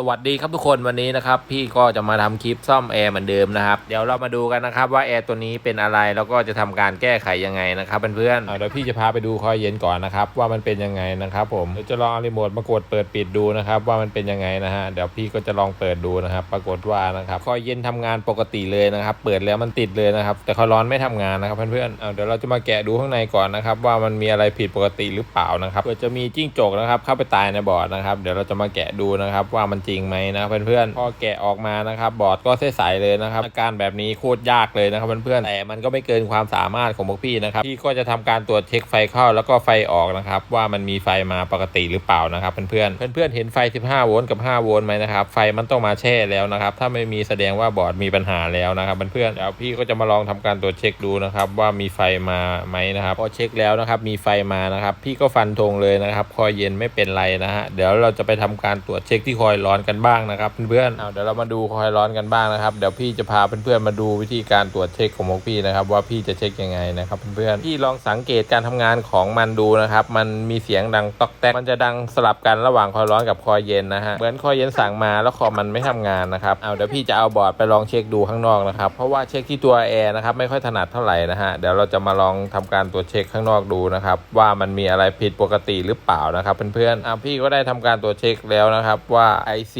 สวัสดีครับทุกคนวันนี้นะครับ พี่ก็จะมาทำคลิปซ่อมแอร์เหมือนเดิมนะครับเดี๋ยวเรามาดูกันนะครับว่าแอร์ตัวนี้เป็นอะไรแล้วก็จะทำการแก้ไขยังไงนะครับเพื่อนๆเดี๋ยวพี่จะพาไปดูคอยเย็นก่อนนะครับว่ามันเป็นยังไงนะครับ ผมเดี๋ยวจะลองเอารีโมทมากดเปิดปิดดูนะครับว่ามันเป็นยังไงนะฮะเดี๋ยวพี่ก็จะลองเปิดดูนะครับ ปรากฏว่านะครับคอยเย็นทำงานปกติเลยนะครับ เปิดแล้วมันติดเลยนะครับ แต่คอยร้อนไม่ทำงานนะครับเพื่อนๆเดี๋ยวเราจะมาแกะดูข้างในก่อนนะครับว่ามันมีอะไรผิดปกติหรือเปล่านะครับเกิดจะมีจิ้งจกนะครับเข้าไปตายในบอร์ดนะครับ เดี๋ยวเราจะมาแกะดูนะครับว่ามันจริงไหมนะเพื่อนๆพอแกะออกมานะครับบอร์ดก็ใสเลยนะครับอาการแบบนี้โคตรยากเลยนะครับเพื่อนๆแต่มันก็ไม่เกินความสามารถของพวกพี่นะครับพี่ก็จะทำการตรวจเช็คไฟเข้าแล้วก็ไฟออกนะครับว่ามันมีไฟมาปกติหรือเปล่านะครับเพื่อนๆเพื่อนๆเห็นไฟ 15 โวลต์กับ 5 โวลต์ไหมนะครับไฟมันต้องมาแช่แล้วนะครับถ้าไม่มีแสดงว่าบอร์ดมีปัญหาแล้วนะครับเพื่อนๆเดี๋ยวพี่ก็จะมาลองทำการตรวจเช็คดูนะครับว่ามีไฟมาไหมนะครับพอเช็คแล้วนะครับมีไฟมานะครับพี่ก็ฟันธงเลยนะครับคอยเย็นไม่เป็นไรนะฮะเดี๋ยวเราจะไปทำการตรวจเช็คที่คอยร้อนกันบ้างนะครับเพื่อนๆเอาเดี๋ยวเรามาดูคอยร้อนกันบ้างนะครับเดี๋ยวพี่จะพาเพื่อนๆมาดูวิธีการตรวจเช็คของพวกพี่นะครับ ว่าพี่จะเช็คยังไงนะครับเพื่อนๆพี่ลองสังเกตการทำงานของมันดูนะครับ มันมีเสียงดังตอกแตกมันจะดังสลับกันระหว่างคอยร้อนกับคอยเย็นนะฮะเหมือนคอยเย็นสั่งมาแล้วคอมันไม่ทำงานนะครับเอาเดี๋ยวพี่จะเอาบอร์ดไปลองเช็คดูข้างนอกนะครับเพราะว่าเช็คที่ตัวแอร์นะครับไม่ค่อยถนัดเท่าไหร่นะฮะเดี๋ยวเราจะมาลองทำการตรวจเช็คข้างนอกดูนะครับว่ามันมีอะไรผิดปกติหรือเปล่านะครับเพื่อนๆอะพี่ก็ได้ทำการตรวจเช็คแล้วนะครับว่า IC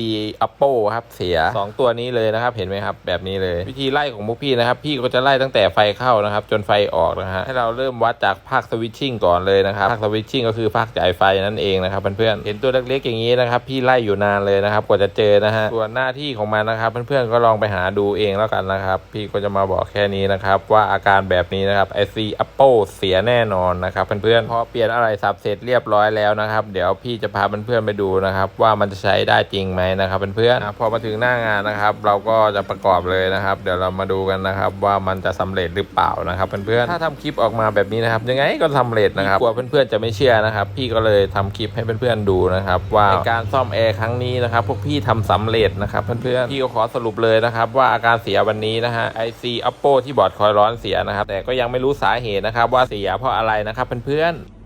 Apple ครับเสีย 2 ตัวนี้เลยนะครับ เห็นไหมครับ แบบนี้เลย วิธีไล่ของพวกพี่นะครับ พี่ก็จะไล่ตั้งแต่ไฟเข้านะครับ จนไฟออกนะฮะให้เราเริ่มวัดจากภาคสวิตชิ่งก่อนเลยนะครับภาคสวิตชิ่งก็คือภาคจ่ายไฟนั่นเองนะครับเพื่อนๆเห็นตัวเล็กๆอย่างนี้นะครับ พี่ไล่อยู่นานเลยนะครับ กว่าจะเจอนะฮะส่วนหน้าที่ของมันนะครับเพื่อนๆก็ลองไปหาดูเองแล้วกันนะครับ พี่ก็จะมาบอกแค่นี้นะครับว่าอาการแบบนี้นะครับ IC Apple เสียแน่นอนนะครับเพื่อนๆพอเปลี่ยนอะไรสับเสร็จเรียบร้อยแล้วนะครับ เดี๋ยวพี่จะพาเพื่อนๆไปดูนะครับ ว่ามันจะใช้ได้จริงไหมนะครับเพื่อนๆอะพอมาถึงหน้างานนะครับ เราก็จะประกอบเลยนะครับ เดี๋ยวเรามาดูกันนะครับ ว่ามันจะสำเร็จหรือเปล่านะครับเพื่อนๆถ้าทำคลิปออกมาแบบนี้นะครับ ยังไงก็สำเร็จนะครับกลัวเพื่อนๆจะไม่เชื่อนะครับ พี่ก็เลยทำคลิปให้เพื่อนๆดูนะครับว่าการซ่อมแอร์ครั้งนี้นะครับ พวกพี่ทำสำเร็จนะครับเพื่อนๆพี่ก็ขอสรุปเลยนะครับว่าอาการเสียวันนี้นะฮะ IC Apple ที่บอร์ดคอยร้อนเสียนะครับแต่ก็ยังไม่รู้สาเหตุนะครับว่าเสียเพราะอะไรนะครับเพื่อนๆ